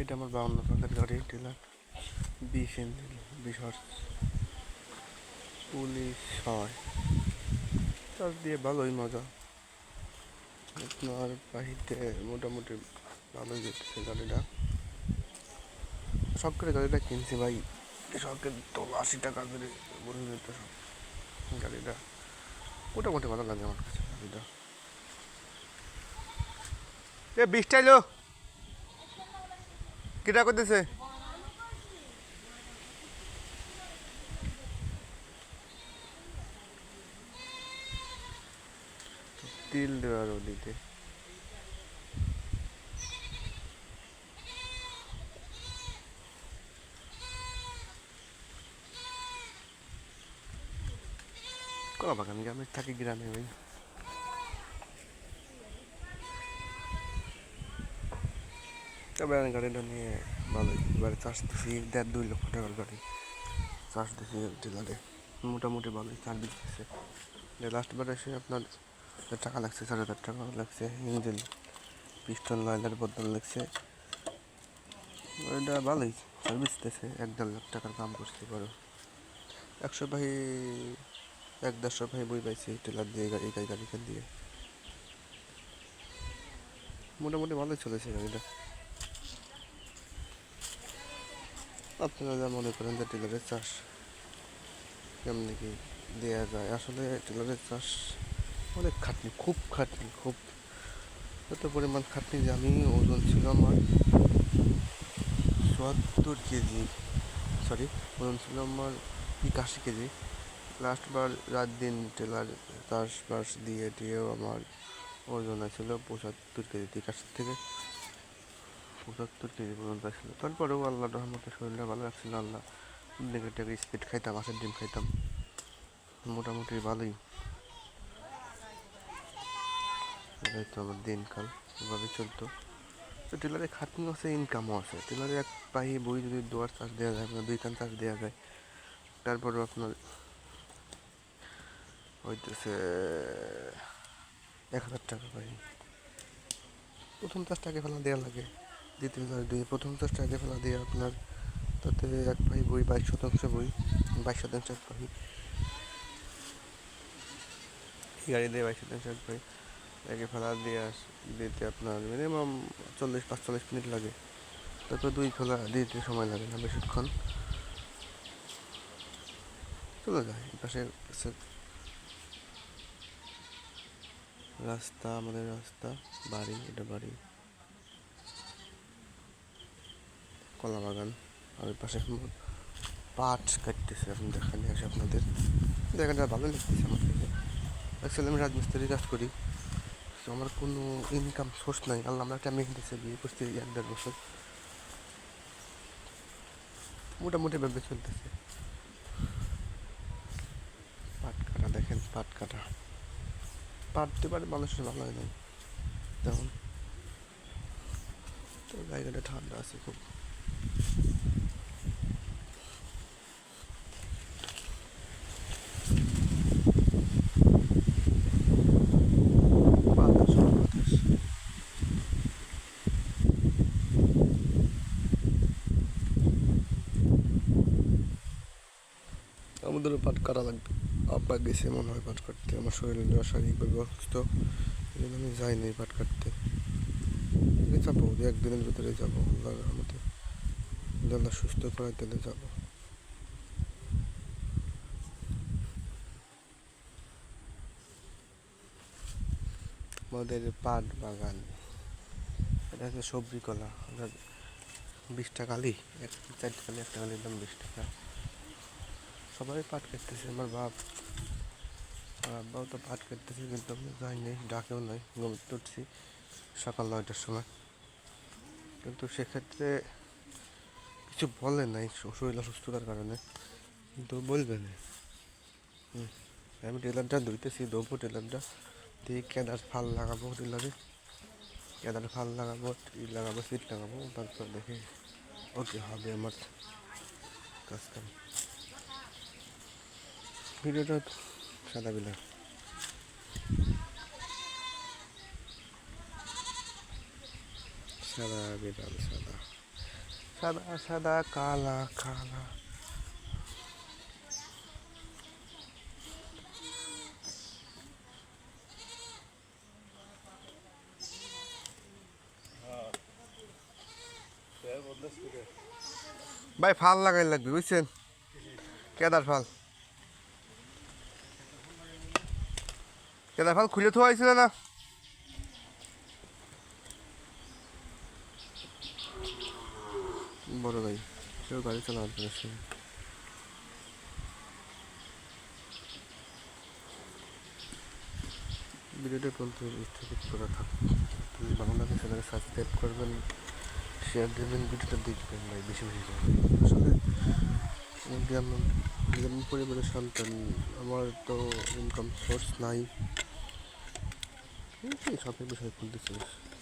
এটা আমার বাউন্ন পাকের গাড়ি টিলার বিশ ইঞ্জিন বিশ হর্স। পুলিশ হয় চাষ দিয়ে ভালোই মজা। আপনার বাহিতে মোটামুটি ভালোই যেতেছে গাড়িটা। শখের গাড়িটা কিনছি ভাই। শখের তো আশি টাকা করে বলে যেতে গাড়িটা। মোটামুটি ভালো লাগে আমার কাছে গাড়িটা। এ বৃষ্টি এলো। কিটা করতেছে তিল দেওয়ার ওদিকে। কলা বাগান গ্রামে থাকি গ্রামে ভাই তবে গাড়িটা নিয়ে ভালোই। এবারে চাষ দিছি দেড় দুই লক্ষ টাকার গাড়ি। চাষ দিছি ডিলারে। মোটামুটি ভালোই সার্ভিস দিচ্ছে লাস্ট বার এসে আপনার টাকা লাগছে চার হাজার টাকা লাগছে ইঞ্জিন পিস্টন লাইনের বদল লাগছে। এটা ভালোই সার্ভিস দিতেছে এক দেড় লাখ টাকার কাম করতে পারো একশো ভাই, এক দেড়শো ভাই বই পাইছি টেলার দিয়ে গাড়ি গাড়ি গাড়িকে দিয়ে। মোটামুটি ভালোই চলেছে গাড়িটা। আপনারা যা মনে করেন যে টেলারের চাষ কেমনি কি দেওয়া যায়? আসলে টেলারের চাষ অনেক খাটনি, খুব খাটনি, খুব এত পরিমাণ খাটনি যে আমি ওজন ছিল আমার চুয়াত্তর কেজি সরি ওজন ছিল আমার একাশি কেজি। লাস্টবার রাত দিন টেলার চাষবাস দিয়ে, দিয়েও আমার ওজন ছিল পঁচাত্তর কেজি, একাশি থেকে পঁচাত্তর কেজি পর্যন্ত ছিল তারপরেও আল্লাহ রহমতে শরীরটা ভালো রাখছিল, আল্লাহ ডেকে টেকে স্পিড খাইতাম মাছের ডিম খাইতাম। মোটামুটি ভালোই। এটাই তো আমার দিনকাল, এভাবে চলতো। তো টেলারে খাটনিও আছে ইনকামও আছে। টেলারে এক পাহি বই যদি দুয়ার চাষ দেওয়া যায় আপনার দুই কান চাষ দেওয়া যায়, তারপরেও আপনার হইতেছে এক হাজার টাকা পাই। প্রথম চাষটা আগে ফেলা দেওয়া লাগে। দ্বিতীয় চাষ দিয়ে, প্রথম চাষটা আগে ফেলা দিয়ে আপনার তাতে এক পাহি বই, বাইশ শতাংশ বই, বাইশ শতাংশ এক পাহি গাড়ি দিয়ে বাইশ শতাংশ এক পাহি একে ফেলা দিয়ে আস, দিতে আপনার মিনিমাম চল্লিশ, পাঁচচল্লিশ মিনিট লাগে। তারপর দুই ফেলা দিতে সময় লাগে না বেশিক্ষণ। চলে যায় পাশে রাস্তা, আমাদের রাস্তা, বাড়ি, এটা বাড়ি। কলা বাগান আর ওই পাশে পাট কাটতেছে আপনি নিয়ে আসে আপনাদের। দেখাটা ভালো লাগতেছে আমার কাছে। অ্যাকচুয়ালি আমি রাজমিস্ত্রি কাজ করি তো আমার কোনো ইনকাম সোর্স নাই। আল্লাহ, আমরা একটা মেয়ে দিচ্ছে বিয়ে করছি এক দেড় বছর। মোটামুটি ভাবে চলতেছে। পাট কাটা, দেখেন পাট কাটা। পাটতে পারে মানুষের ভালো হয় নাই। তেমন। তো জায়গাটা ঠান্ডা আছে খুব। আমাদেরও পাট কাটা লাগবে। আব্বা গেছে মনে হয় পাট কাটতে। আমার শরীরে শারীরিকভাবে অসুস্থ। আমি যাইনি পাট কাটতে। দু একদিনের ভিতরে যাব। রহমতে। যদি আল্লাহ সুস্থ করায় তাহলে যাব আমাদের পাট বাগান, এটা হচ্ছে সবজি কলা আমরা বিশ টাকা আলি এক চারটে কালি একটা কালির দাম বিশ টাকা। সবাই পাট কাটতেছে, আমার বাপ আর আব্বাও তো পাট কাটতেছে, কিন্তু আমি যাইনি ডাকেও নাই ঘুমতে উঠছি সকাল নয়টার সময়। কিন্তু সেক্ষেত্রে কিছু বলে নাই শরীর অসুস্থতার কারণে। কিন্তু বলবে না। আমি টেলারটা ধুইতেছি দেবো টেলারটা। দিয়ে কেদার ফাল লাগাবো টেলারে। কেদার ফাল লাগাবো, ই লাগাবো, সিট লাগাবো, তারপর দেখে ওকে হবে আমার কাজ কাম ভিডিওটা সাদা বিলা সাদা বিড়াল সাদা। সাদা সাদা, কালা কালা। ভাই, ফাল লাগাই লাগবে, বুঝছেন? কেদার ফাল। কেদার ফাল খুলে থোয়া না? বড় ভাই কেউ গাড়ি চালানোর পারছে। ভিডিওটা পর্যন্ত স্থগিত করা থাক। লাগে সেটাকে সাবস্ক্রাইব করবেন শেয়ার দেবেন, ভিডিওটা দেখবেন ভাই, বেশি বেশি আসলে গ্রাম পরিবারের সন্তান, আমার তো ইনকাম সোর্স নাই। সবের বিষয় খুলতেছি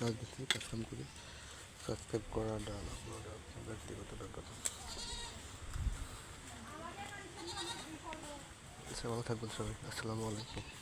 রাজনীতি কাজ কাম করি। সাবস্ক্রাইব করাটা আমার ব্যক্তিগত ব্যাপার আচ্ছা ভালো থাকবেন সবাই। আসসালামু আলাইকুম।